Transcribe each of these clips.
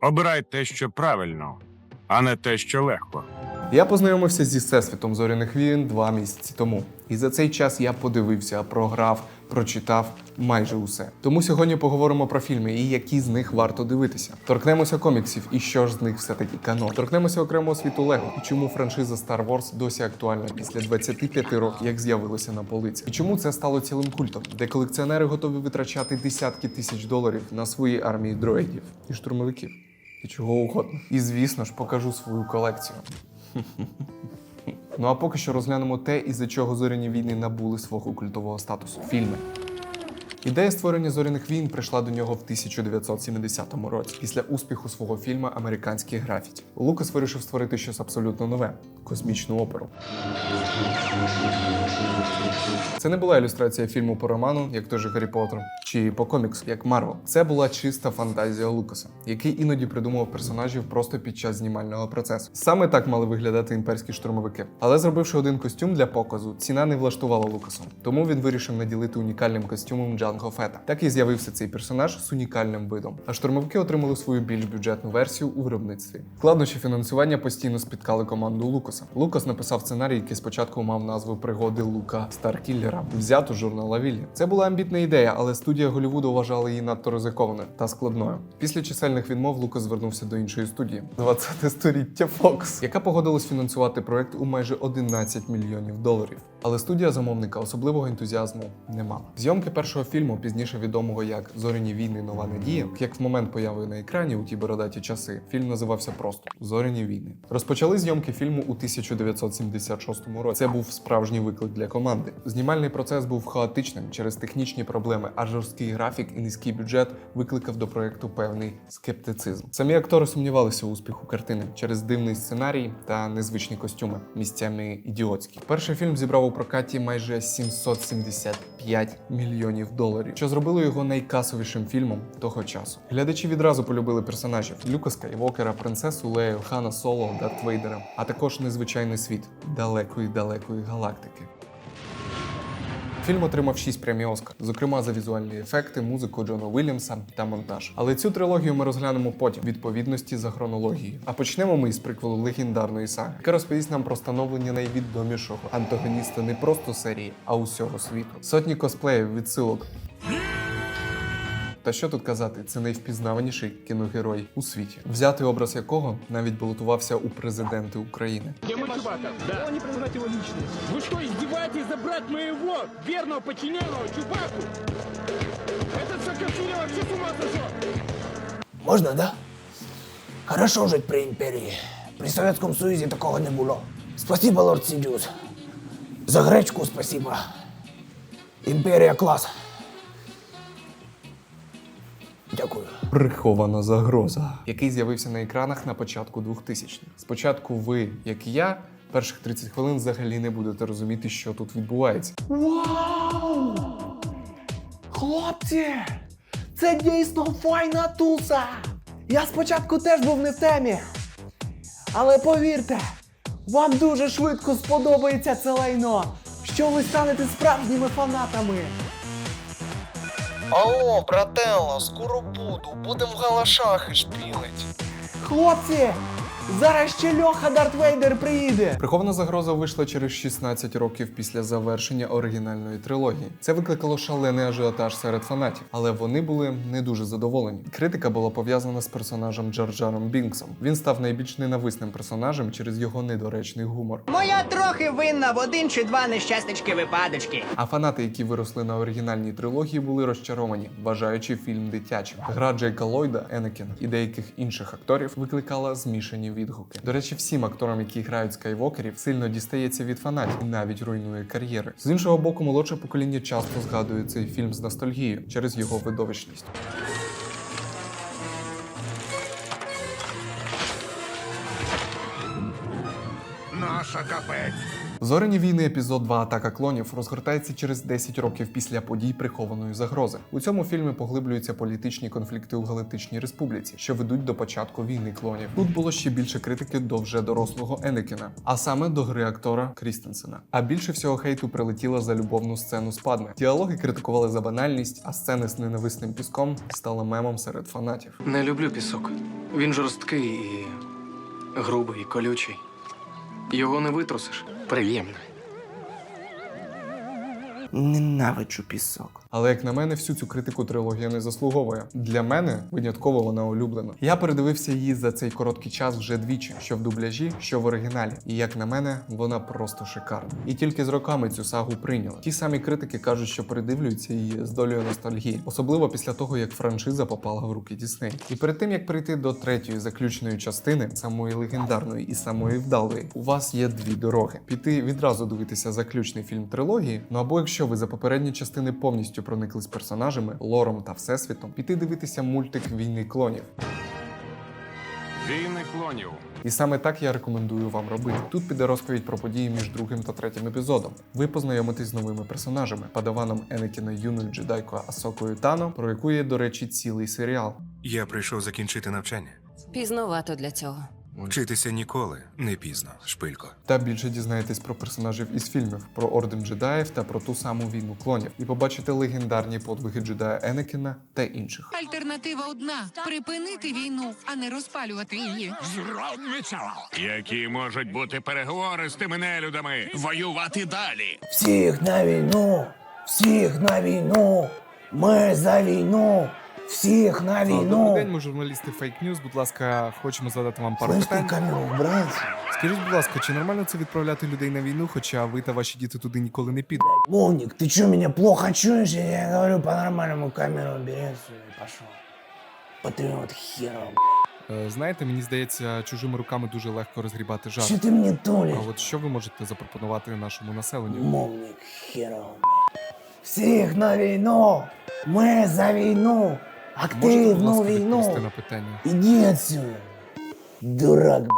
Обирай те, що правильно, а не те, що легко. Я познайомився зі всесвітом зоряних війн два місяці тому. І за цей час я подивився, програв, прочитав майже усе. Тому сьогодні поговоримо про фільми і які з них варто дивитися. Торкнемося коміксів і що ж з них все-таки канон. Торкнемося окремого світу Лего і чому франшиза Star Wars досі актуальна після 25 років, як з'явилася на полиці. І чому це стало цілим культом, де колекціонери готові витрачати десятки тисяч доларів на свої армії дроїдів і штурмовиків. І чого угодно. І звісно ж покажу свою колекцію. Ну а поки що розглянемо те, із-за чого зоряні війни набули свого культового статусу фільми. Ідея створення зоряних війн прийшла до нього в 1970 році, після успіху свого фільму Американські графіті. Лукас вирішив створити щось абсолютно нове космічну оперу. Це не була ілюстрація фільму по роману, як той же Гаррі Поттер, чи по коміксу, як Марвел. Це була чиста фантазія Лукаса, який іноді придумував персонажів просто під час знімального процесу. Саме так мали виглядати імперські штурмовики. Але зробивши один костюм для показу, ціна не влаштувала Лукасу. Тому він вирішив наділити унікальним костюмом Джанго Фета. Так і з'явився цей персонаж з унікальним видом. А штурмовики отримали свою більш бюджетну версію у виробництві. Складнощі фінансування постійно спіткали команду Лукаса. Лукас написав сценарій, який спочатку мав назву Пригоди Лука Старкіллера, взяту журнала Віллі. Це була амбітна ідея, але студія Голлівуду вважала її надто ризикованою та складною. Після чисельних відмов Лукас звернувся до іншої студії 20 століття Fox, яка погодилась фінансувати проект у майже 11 мільйонів доларів. Але студія замовника особливого ентузіазму не мала. Зйомки першого фільму, пізніше відомого як Зоряні війни, нова надія, як в момент появи на екрані у ті бородаті часи, фільм називався просто Зоряні війни. Розпочали зйомки фільму у 1976 році. Це був справжній виклик для команди. Знімальний процес був хаотичним через технічні проблеми, а жорсткий графік і низький бюджет викликав до проекту певний скептицизм. Самі актори сумнівалися у успіху картини через дивний сценарій та незвичні костюми, місцями ідіотські. Перший фільм зібрав у прокаті майже 775 мільйонів доларів, що зробило його найкасовішим фільмом того часу. Глядачі відразу полюбили персонажів Люка Скайвокера, принцесу Лею, Хана Соло, Дарт Вейдера, а також незвичайний світ далекої далекої галактики. Фільм отримав шість премій Оскар, зокрема за візуальні ефекти, музику Джона Уільямса та монтаж. Але цю трилогію ми розглянемо потім відповідності за хронологією. А почнемо ми із приквелу легендарної саги, яка розповість нам про становлення найвідомішого антагоніста не просто серії, а усього світу. Сотні косплеїв, відсилок. Та що тут казати, це найвпізнаваніший кіногерой у світі, взятий образ якого навіть балотувався у президенти України. Мой Чубака? Да. Он не признать его личность. Вы что, издеваетесь забрать моего верного подчиненного Чубаку? Этот Саакашвили вообще с ума сошел! Можна, да? Хорошо жить при імперії. При Совєтському Союзі такого не було. Спасибо, лорд Сідіус. За гречку спасибо. Імперія клас. Дякую. Прихована загроза, який з'явився на екранах на початку 2000-х. Спочатку ви, як і я, перших 30 хвилин взагалі не будете розуміти, що тут відбувається. Вау! Хлопці! Це дійсно файна туса! Я спочатку теж був не в темі. Але повірте, вам дуже швидко сподобається це лайно, що ви станете справжніми фанатами. Алло, брателло, скоро буду. Будем в галашахи шпілить. Хлопці! Зараз ще Льоха Дарт Вейдер приїде! Прихована загроза вийшла через 16 років після завершення оригінальної трилогії. Це викликало шалений ажіотаж серед фанатів, але вони були не дуже задоволені. Критика була пов'язана з персонажем Джарджаром Бінксом. Він став найбільш ненависним персонажем через його недоречний гумор. Моя трохи винна в один чи два нещаснички випадочки. А фанати, які виросли на оригінальній трилогії, були розчаровані, вважаючи фільм дитячим. Гра Джейка Ллойда, Енекіна і деяких інших акторів викликала змішані відгуки. До речі, всім акторам, які грають скайвокерів, сильно дістається від фанатів і навіть руйнує кар'єри. З іншого боку, молодше покоління часто згадує цей фільм з ностальгією через його видовищність. Наша капець. Зоряні війни епізод 2 Атака клонів розгортається через 10 років після подій прихованої загрози. У цьому фільмі поглиблюються політичні конфлікти у Галактичній Республіці, що ведуть до початку війни клонів. Тут було ще більше критики до вже дорослого Енекіна, а саме до гри актора Крістенсена. А більше всього хейту прилетіло за любовну сцену з Падме. Діалоги критикували за банальність, а сцени з ненависним піском стали мемом серед фанатів. Не люблю пісок. Він жорсткий і грубий, і колючий. Його не витрусиш. Приємно. Ненавиджу пісок. Але як на мене, всю цю критику трилогія не заслуговує. Для мене винятково вона улюблена. Я передивився її за цей короткий час вже двічі, що в дубляжі, що в оригіналі. І як на мене, вона просто шикарна. І тільки з роками цю сагу прийняли. Ті самі критики кажуть, що передивлюються її з долею ностальгії, особливо після того, як франшиза попала в руки Дісней. І перед тим як прийти до третьої заключної частини, самої легендарної і самої вдалої, у вас є дві дороги: піти відразу дивитися заключний фільм трилогії. Ну або якщо ви за попередні частини повністю прониклись персонажами, лором та всесвітом, піти дивитися мультик війни клонів. Війни клонів. І саме так я рекомендую вам робити. Тут піде розповідь про події між другим та третім епізодом. Ви познайомитесь з новими персонажами, падаваном Енекіна юною джедайкою Асокою Тано, про яку є, до речі, цілий серіал. Я прийшов закінчити навчання. Пізновато для цього. Вчитися ніколи не пізно, шпилько. Та більше дізнаєтесь про персонажів із фільмів, про орден джедаїв та про ту саму війну клонів, і побачите легендарні подвиги джедая Енекіна та інших. Альтернатива одна припинити війну, а не розпалювати її. Які можуть бути переговори з тими нелюдами? Воювати далі. Всіх на війну! Всіх на війну! Ми за війну! Всіх на Добрий війну! день, ми журналісти Fake News. Будь ласка, хочемо задати вам пару Слышь, ты питань. камеру убрать? Скажіть, будь ласка, чи нормально це відправляти людей на війну, хоча ви та ваші діти туди ніколи не підуть? Мовник, ты что, меня плохо чуешь? Я говорю по-нормальному камеру убери отсюда и пошел. Патриот херов. Е, Знаєте, мені здається, чужими руками дуже легко розгрібати жар. Что ты мне тулишь? А от що ви можете запропонувати нашому населенню? Мовник херов. Всіх на війну! Ми за війну! Активну війну! на питання? Іди отсюда! Дурак, блядь.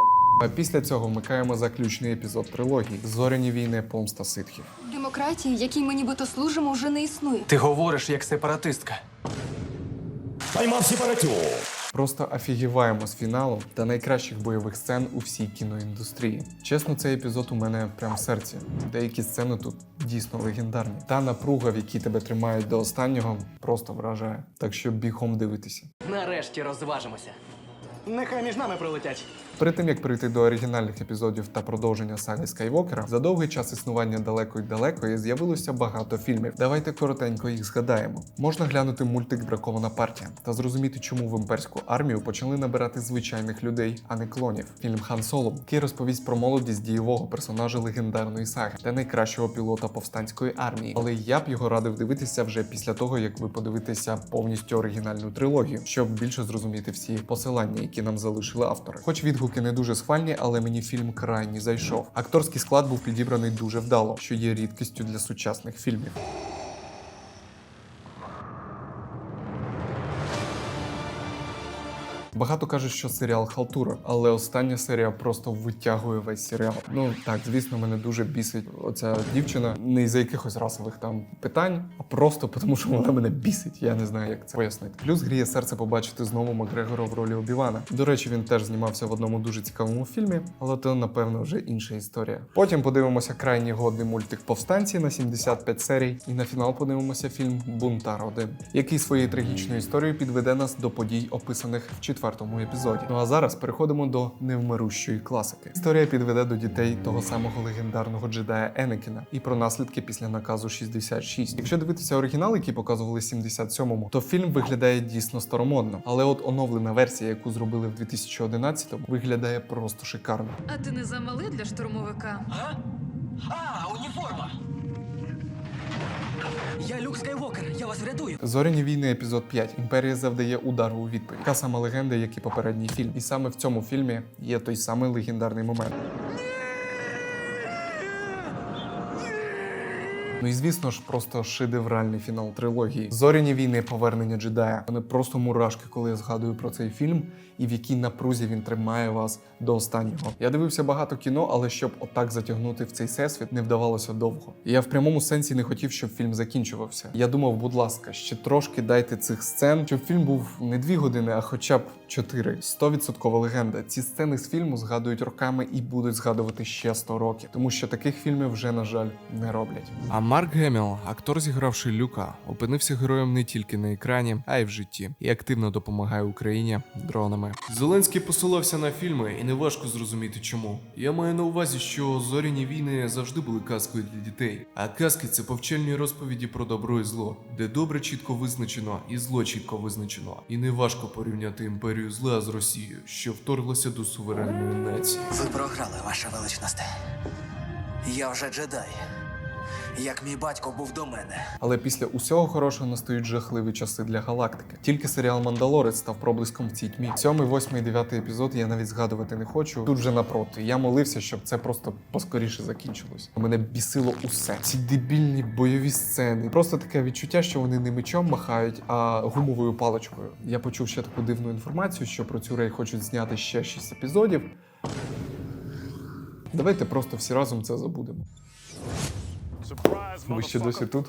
А після цього вмикаємо заключний епізод трилогії Зоряні війни помста ситхів. Демократії, якій ми нібито служимо, вже не існує. Ти говориш як сепаратистка. Просто офігіваємо з фіналу та найкращих бойових сцен у всій кіноіндустрії. Чесно, цей епізод у мене прям в серці. Деякі сцени тут дійсно легендарні. Та напруга, в якій тебе тримають до останнього, просто вражає. Так що бігом дивитися. Нарешті розважимося. Нехай між нами пролетять. Перед тим як прийти до оригінальних епізодів та продовження саги Скайвокера, за довгий час існування далекої далекої з'явилося багато фільмів. Давайте коротенько їх згадаємо. Можна глянути мультик Бракована партія та зрозуміти, чому в імперську армію почали набирати звичайних людей, а не клонів. Фільм Хан Соло, який розповість про молодість дієвого персонажа легендарної саги та найкращого пілота повстанської армії. Але я б його радив дивитися вже після того, як ви подивитеся повністю оригінальну трилогію, щоб більше зрозуміти всі посилання, які нам залишили автори. Хоч відгуки не дуже схвальні, але мені фільм крайні зайшов. Акторський склад був підібраний дуже вдало, що є рідкістю для сучасних фільмів. Багато кажуть, що серіал халтура, але остання серія просто витягує весь серіал. Ну так, звісно, мене дуже бісить оця дівчина не із-за якихось расових там питань, а просто тому, що вона мене бісить. Я не знаю, як це пояснити. Плюс гріє серце побачити знову Макгрегора в ролі Обівана. До речі, він теж знімався в одному дуже цікавому фільмі, але то напевно вже інша історія. Потім подивимося крайній годний мультик Повстанці на 75 серій, і на фінал подивимося фільм Бунтар 1, який своєю трагічною історією підведе нас до подій, описаних в четвертому епізоді. Ну а зараз переходимо до невмирущої класики. Історія підведе до дітей того самого легендарного джедая Енекіна і про наслідки після наказу 66. Якщо дивитися оригінал, який показували в 77-му, то фільм виглядає дійсно старомодно. Але от оновлена версія, яку зробили в 2011-му, виглядає просто шикарно. А ти не замалий для штурмовика? А, уніформа! Я Люк Скайвокер, я вас врятую. Зоряні війни, епізод 5. Імперія завдає удару у відповідь. Та сама легенда, як і попередній фільм. І саме в цьому фільмі є той самий легендарний момент. Ну і звісно ж, просто шедевральний фінал трилогії. Зоряні війни, повернення джедая. Вони просто мурашки, коли я згадую про цей фільм і в якій напрузі він тримає вас до останнього. Я дивився багато кіно, але щоб отак затягнути в цей всесвіт не вдавалося довго. Я в прямому сенсі не хотів, щоб фільм закінчувався. Я думав, будь ласка, ще трошки дайте цих сцен, щоб фільм був не дві години, а хоча б чотири. Стовідсоткова легенда. Ці сцени з фільму згадують роками і будуть згадувати ще 100 років, тому що таких фільмів вже на жаль не роблять. Марк Геміл, актор, зігравши Люка, опинився героєм не тільки на екрані, а й в житті, і активно допомагає Україні дронами. Зеленський посилався на фільми, і неважко зрозуміти чому. Я маю на увазі, що зоряні війни завжди були казкою для дітей. А казки це повчальні розповіді про добро і зло, де добре чітко визначено і зло чітко визначено. І неважко порівняти імперію зла з Росією, що вторглася до суверенної нації. Ви програли, ваша величність. Я вже джедай. Як мій батько був до мене. Але після усього хорошого настають жахливі часи для галактики. Тільки серіал Мандалорець став проблиском в цій тьмі. Сьомий, восьмий, дев'ятий епізод я навіть згадувати не хочу. Тут же напроти. Я молився, щоб це просто поскоріше закінчилось. Мене бісило усе. Ці дебільні бойові сцени. Просто таке відчуття, що вони не мечом махають, а гумовою паличкою. Я почув ще таку дивну інформацію, що про цю рей хочуть зняти ще 6 епізодів. Давайте просто всі разом це забудемо. Ви ще досі тут?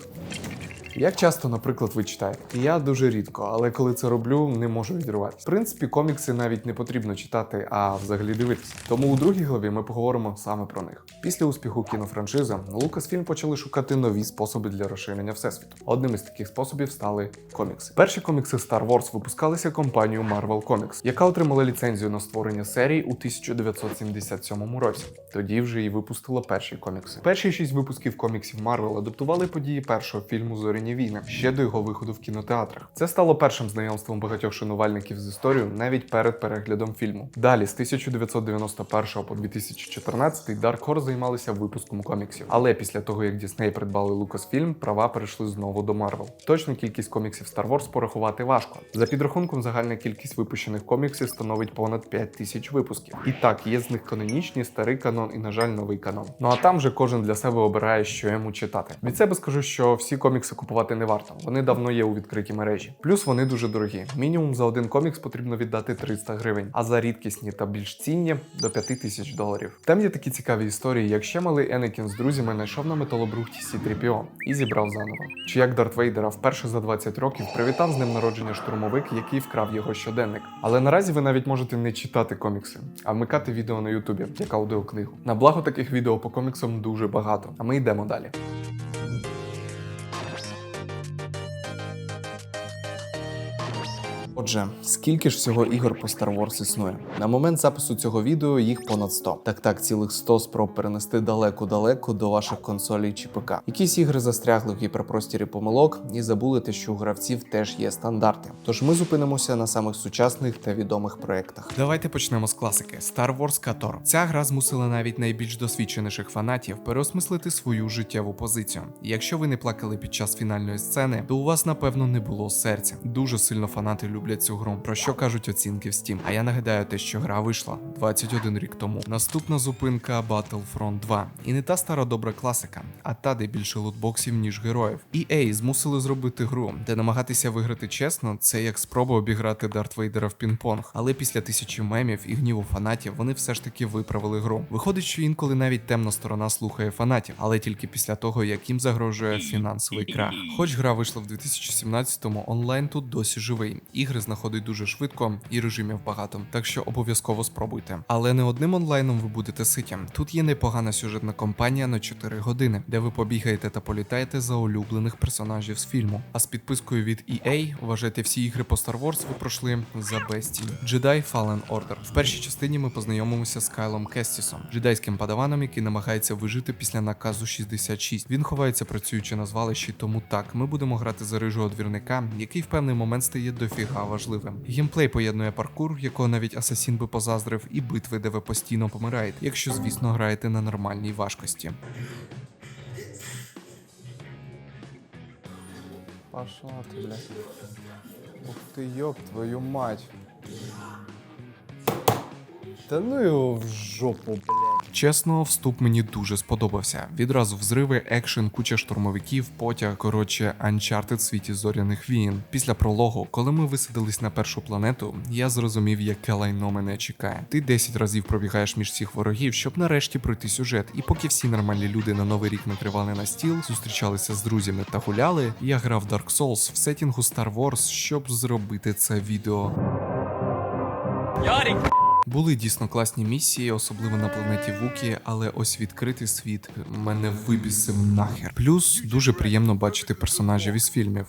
Як часто, наприклад, ви читаєте? Я дуже рідко, але коли це роблю, не можу відривати. В принципі, комікси навіть не потрібно читати, а взагалі дивитися. Тому у другій главі ми поговоримо саме про них. Після успіху кінофраншизи Lucasfilm почали шукати нові способи для розширення всесвіту. Одним із таких способів стали комікси. Перші комікси Star Wars випускалися компанією Marvel Comics, яка отримала ліцензію на створення серій у 1977 році. Тоді вже і випустила перші комікси. Перші шість випусків коміксів Marvel адаптували події першого фільму Зоряні війни ще до його виходу в кінотеатрах. Це стало першим знайомством багатьох шанувальників з історією навіть перед переглядом фільму. Далі, з 1991 по 2014 Dark Horse займалися випуском коміксів. Але після того, як Disney придбали Lucasfilm, права перейшли знову до Marvel. Точну кількість коміксів Star Wars порахувати важко. За підрахунком, загальна кількість випущених коміксів становить понад 5 тисяч випусків. І так, є з них канонічні, старий канон і, на жаль, новий канон. Ну а там вже кожен для себе обирає, що йому читати. Від себе скажу, що всі комікси купувати не варто. Вони давно є у відкритій мережі. Плюс вони дуже дорогі. Мінімум за один комікс потрібно віддати 300 гривень, а за рідкісні та більш цінні до 5 тисяч доларів. Там є такі цікаві історії, як ще малий Енекін з друзями знайшов на металобрухті C-3PO і зібрав заново. Чи як Дарт Вейдера вперше за 20 років привітав з ним народження штурмовик, який вкрав його щоденник. Але наразі ви навіть можете не читати комікси, а вмикати відео на Ютубі як аудіокнигу. На благо таких відео по коміксам дуже багато. А ми йдемо далі. Отже, скільки ж всього ігор по Star Wars існує? На момент запису цього відео їх понад 100. Так так, цілих 100 спроб перенести далеко-далеко до ваших консолей чи ПК. Якісь ігри застрягли в гіперпростірі помилок і забули те, що у гравців теж є стандарти. Тож ми зупинимося на самих сучасних та відомих проєктах. Давайте почнемо з класики Star Wars KOTOR. Ця гра змусила навіть найбільш досвідченіших фанатів переосмислити свою життєву позицію. Якщо ви не плакали під час фінальної сцени, то у вас напевно не було серця. Дуже сильно фанати люблять цю гру. Про що кажуть оцінки в Steam. А я нагадаю те, що гра вийшла 21 рік тому. Наступна зупинка Battlefront 2. І не та стара добра класика, а та, де більше лутбоксів, ніж героїв. EA змусили зробити гру, де намагатися виграти чесно, це як спроба обіграти Дарт Вейдера в пінг-понг. Але після тисячі мемів і гніву фанатів вони все ж таки виправили гру. Виходить, що інколи навіть темна сторона слухає фанатів, але тільки після того, як їм загрожує фінансовий крах. Хоч гра вийшла в 2017-му, онлайн тут досі живий. Ігри знаходить дуже швидко і режимів багато, так що обов'язково спробуйте. Але не одним онлайном ви будете ситі. Тут є непогана сюжетна кампанія на 4 години, де ви побігаєте та політаєте за улюблених персонажів з фільму. А з підпискою від EA вважайте всі ігри по Star Wars ви пройшли за безцінь. Jedi Fallen Order. В першій частині ми познайомимося з Кайлом Кестісом, джедайським падаваном, який намагається вижити після наказу 66. Він ховається працюючи на звалищі, тому так ми будемо грати за рижого двірника, який в певний момент стає дофіга важливим. Геймплей поєднує паркур, якого навіть асасін би позаздрив, і битви, де ви постійно помираєте, якщо звісно граєте на нормальній важкості. Пошла ты, блядь. Ух ты, ёб твою мать. Та ну його в жопу, блядь. Чесно, вступ мені дуже сподобався. Відразу взриви, екшен, куча штурмовиків, потяг, коротше, Uncharted в світі зоряних війн. Після прологу, коли ми висадились на першу планету, я зрозумів, яке лайно мене чекає. Ти 10 разів пробігаєш між всіх ворогів, щоб нарешті пройти сюжет. І поки всі нормальні люди на новий рік накривали на стіл, зустрічалися з друзями та гуляли, я грав Dark Souls в сетінгу Star Wars, щоб зробити це відео. Були дійсно класні місії, особливо на планеті Вукі, але ось відкритий світ мене вибісив нахер. Плюс дуже приємно бачити персонажів із фільмів.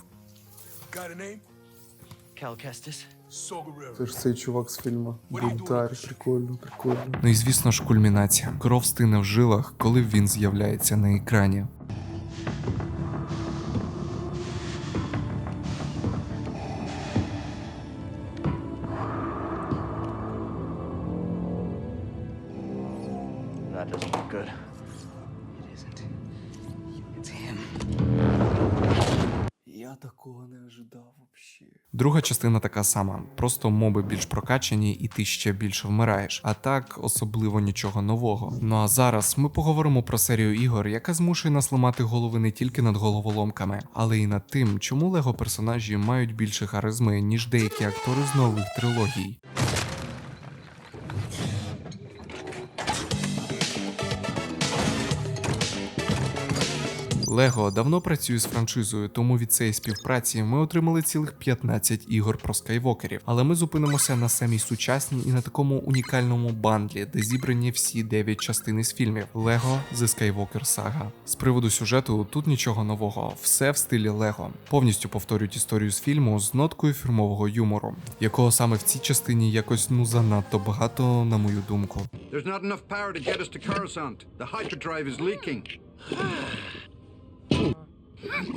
Це ж цей чувак з фільму. Бунтар, прикольно, прикольно. Ну і звісно ж, кульмінація. Кров стине в жилах, коли він з'являється на екрані. Такого не ожидав вообще. Друга частина така сама, просто моби більш прокачані, і ти ще більше вмираєш. А так особливо нічого нового. Ну а зараз ми поговоримо про серію ігор, яка змушує нас ламати голови не тільки над головоломками, але й над тим, чому лего персонажі мають більше харизми, ніж деякі актори з нових трилогій. Лего давно працює з франшизою, тому від цієї співпраці ми отримали цілих 15 ігор про скайвокерів. Але ми зупинимося на самій сучасній і на такому унікальному бандлі, де зібрані всі 9 частин із фільмів Лего The Skywalker Saga. З приводу сюжету тут нічого нового, все в стилі Лего. Повністю повторюють історію з фільму з ноткою фірмового юмору, якого саме в цій частині якось ну занадто багато, на мою думку. There's not enough power to get us to Coruscant. The hyperdrive is leaking. Yeah.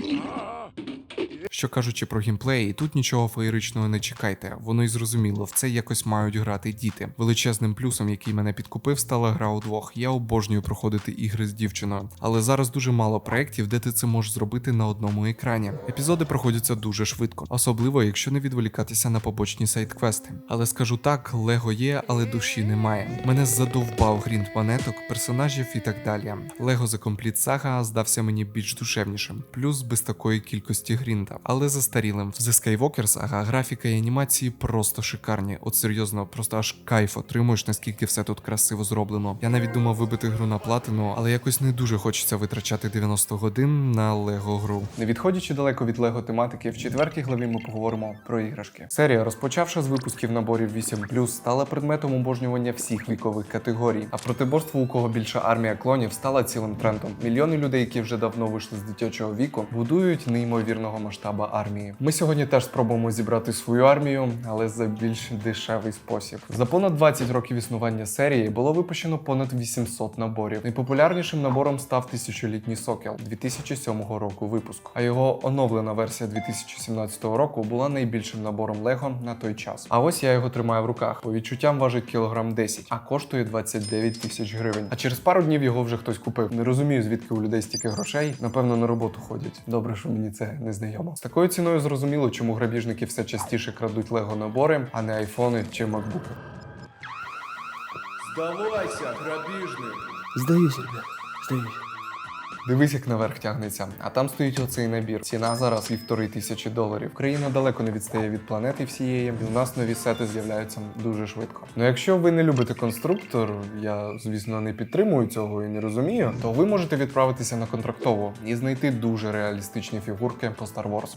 Що кажучи про геймплей, тут нічого феєричного не чекайте, воно й зрозуміло, в це якось мають грати діти. Величезним плюсом, який мене підкупив, стала гра удвох. Я обожнюю проходити ігри з дівчиною, але зараз дуже мало проєктів, де ти це можеш зробити на одному екрані. Епізоди проходяться дуже швидко, особливо якщо не відволікатися на побочні сайт-квести. Але скажу так, лего є, але душі немає. Мене задовбав грінт монеток, персонажів і так далі. Лего The Complete Saga здався мені більш душевнішим, плюс без такої кількості грінта, але застарілим. В The Skywalker Saga графіка і анімації просто шикарні. От серйозно, просто аж кайф отримуєш, наскільки все тут красиво зроблено. Я навіть думав вибити гру на платину, але якось не дуже хочеться витрачати 90 годин на лего гру. Не відходячи далеко від лего тематики, в четвертій главі ми поговоримо про іграшки. Серія, розпочавши з випусків наборів 8 стала предметом обожнювання всіх вікових категорій. А протиборство, у кого більша армія клонів, стала цілим трендом. Мільйони людей, які вже давно вийшли з дитячого віку, будують неймовірного масштаба армії. Ми сьогодні теж спробуємо зібрати свою армію, але за більш дешевий спосіб. За понад 20 років існування серії було випущено понад 800 наборів. Найпопулярнішим набором став тисячолітній сокел 2007 року випуску. А його оновлена версія 2017 року була найбільшим набором Лего на той час. А ось я його тримаю в руках. По відчуттям важить кілограм 10, а коштує 29 тисяч гривень. А через пару днів його вже хтось купив. Не розумію, звідки у людей стільки грошей. Напевно, на роботу ходять. Добре, що мені це не знайомо. Такою ціною зрозуміло, чому грабіжники все частіше крадуть лего набори, а не айфони чи макбуки. Здавайся, грабіжник. Здаюся, ребят, здаюсь. Дивись, як наверх тягнеться. А там стоїть оцей набір. Ціна зараз півтори тисячі доларів. Країна далеко не відстає від планети всієї, у нас нові сети з'являються дуже швидко. Ну якщо ви не любите конструктор, я звісно не підтримую цього і не розумію, то ви можете відправитися на контрактову і знайти дуже реалістичні фігурки по Star Wars.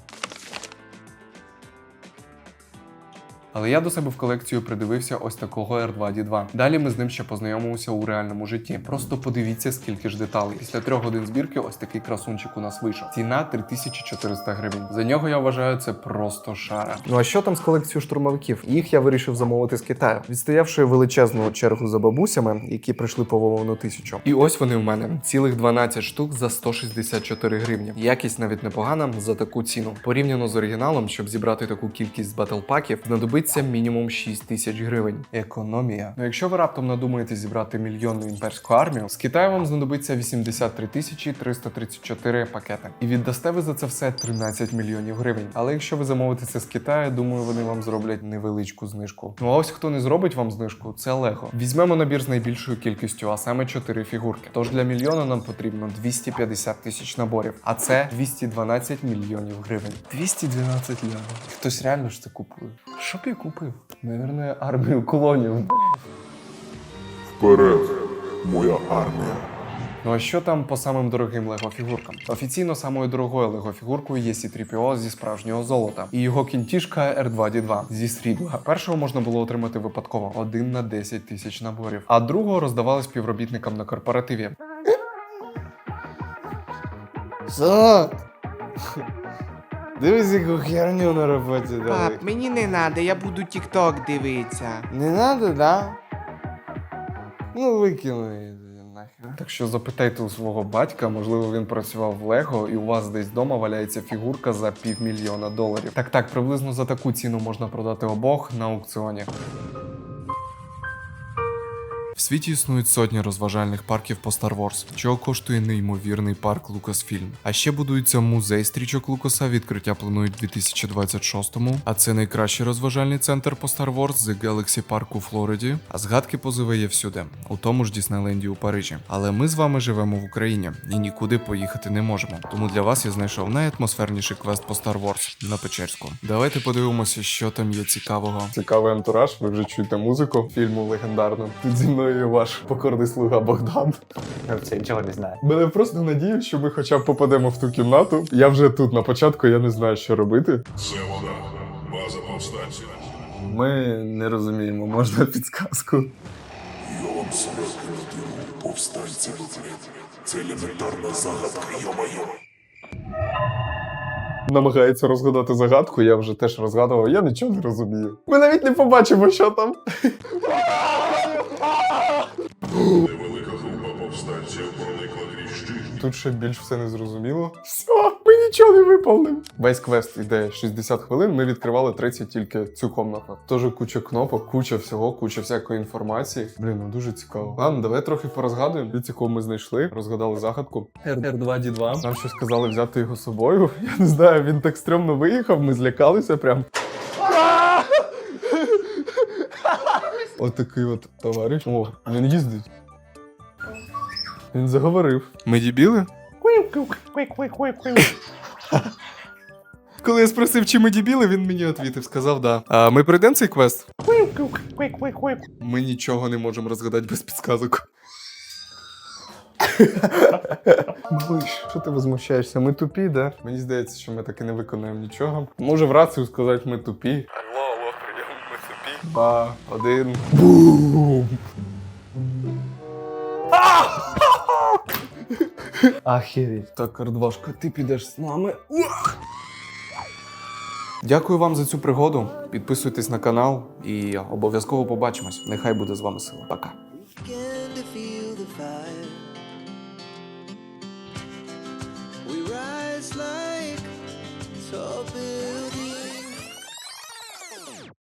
Але я до себе в колекцію придивився ось такого R2D2. Далі ми з ним ще познайомимося у реальному житті. Просто подивіться, скільки ж деталей. Після трьох годин збірки ось такий красунчик у нас вийшов. Ціна 3400 гривень. За нього я вважаю це просто шара. Ну а що там з колекцією штурмовиків? Їх я вирішив замовити з Китаю, відстоявши величезну чергу за бабусями, які прийшли по вовну тисячу. І ось вони в мене цілих 12 штук за 164 гривні. Якість навіть непогана за таку ціну. Порівняно з оригіналом, щоб зібрати таку кількість батлпаків, знадобиться знадобиться мінімум 6 тисяч гривень. Економія. Ну якщо ви раптом надумаєте зібрати мільйонну імперську армію, з Китаю вам знадобиться 83 тисячі 334 пакети. І віддасте ви за це все 13 мільйонів гривень. Але якщо ви замовите це з Китаю, думаю, вони вам зроблять невеличку знижку. Ну а ось хто не зробить вам знижку, це Лего. Візьмемо набір з найбільшою кількістю, а саме 4 фігурки. Тож для мільйона нам потрібно 250 тисяч наборів, а це 212 мільйонів гривень. 212 лямів. Хтось реально ж це купує. Що я купив? Наверное, армію клонів. Вперед, моя армія. Ну а що там по самим дорогим лего фігуркам? Офіційно самою дорогою лего фігуркою є C-3PO зі справжнього золота і його кінтішка R2D2 зі срібла. Першого можна було отримати випадково один на 10 тисяч наборів, а другого роздавали співробітникам на корпоративі. Дивись, яку херню на роботі дали. Пап, мені не надо, я буду тік-ток дивитися. Не надо, да? Ну, викину її тоді нахер. Так що запитайте у свого батька, можливо, він працював в Лего, і у вас десь вдома валяється фігурка за півмільйона доларів. Так, так, приблизно за таку ціну можна продати обох на аукціоні. В світі існують сотні розважальних парків по Star Wars, чого коштує неймовірний парк Lucasfilm. А ще будується музей стрічок Лукаса. Відкриття планують у 2026-му. А це найкращий розважальний центр по Star Wars The Galaxy Park у Флориді. А згадки позови є всюди, у тому ж Діснейленді у Парижі. Але ми з вами живемо в Україні і нікуди поїхати не можемо. Тому для вас я знайшов найатмосферніший квест по Star Wars на Печерську. Давайте подивимося, що там є цікавого. Цікавий антураж, ви вже чуєте музику фільму легендарну. Тут зі мною ваш покорний слуга Богдан. Я взагалі нічого не знаю. Мене просто надію, що ми хоча б попадемо в ту кімнату. Я вже тут на початку, я не знаю, що робити. Це вона, база повстанців. Ми не розуміємо, можна підсказку. Я вам селезки надію, повстанці. Це елементарна загадка, йо-моє. Намагається розгадати загадку, я вже теж розгадував, я нічого не розумію. Ми навіть не побачимо, що там. Невелика група повстанців проникла крізь щит. Тут ще більш все не зрозуміло. Все, ми нічого не виповнимо. Весь квест йде 60 хвилин. Ми відкривали 30 тільки цю комнату. Тож куча кнопок, куча всього, куча всякої інформації. Блін, ну дуже цікаво. Ладно, давай трохи порозгадуємо. Від якого ми знайшли, розгадали загадку. R2D2. Нам що сказали взяти його з собою. Я не знаю, він так стрьомно виїхав, ми злякалися прям. Отакий от товариш. О, він їздить. Він заговорив. Ми дібіли? Коли я спросив, чи ми дібіли, він мені відповів, сказав да. А ми пройдемо цей квест? Ми нічого не можемо розгадати без підсказок. Малиш, що ти возмущаєшся? Ми тупі, да? Мені здається, що ми так і не виконаємо нічого. Може в рацію сказати, ми тупі. Алло, алло, прийом, ми тупі. Два, один. Бум! Ахеріть. Так, Кардвашка, ти підеш з нами. Дякую вам за цю пригоду. Підписуйтесь на канал і обов'язково побачимось. Нехай буде з вами сила. Пока. We rise like tall buildings.